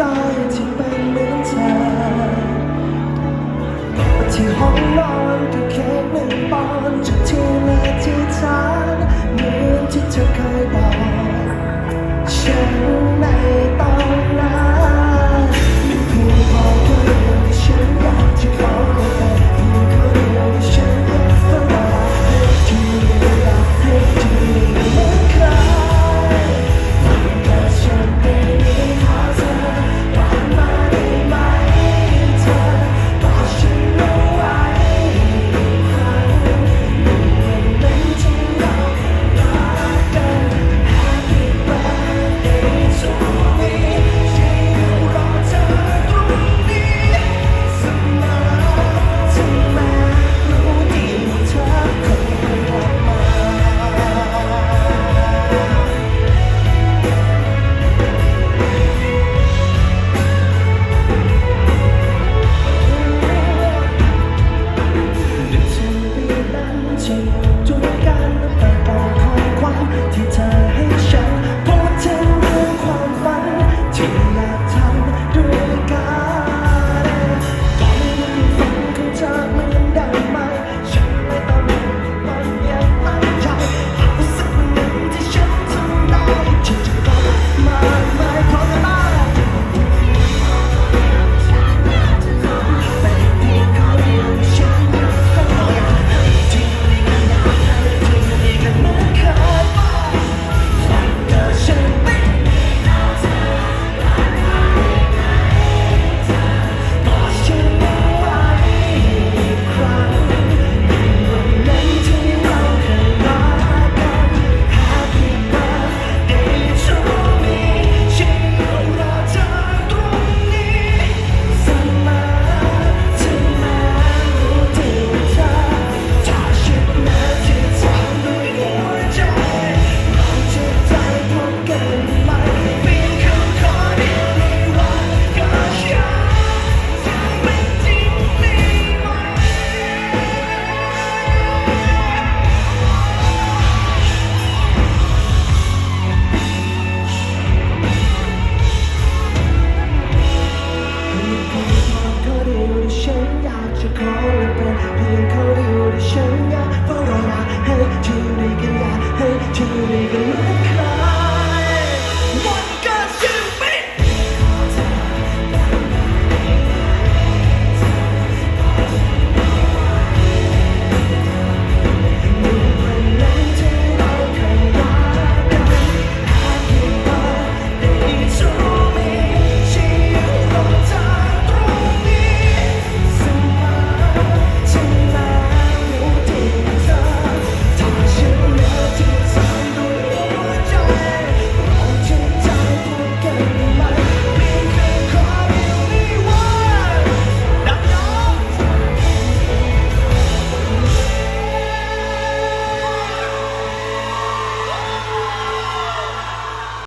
กาที่เป็นเหมือนเธอที่ห้องนอนกับเค้กหนึ่งปอนด์จากที่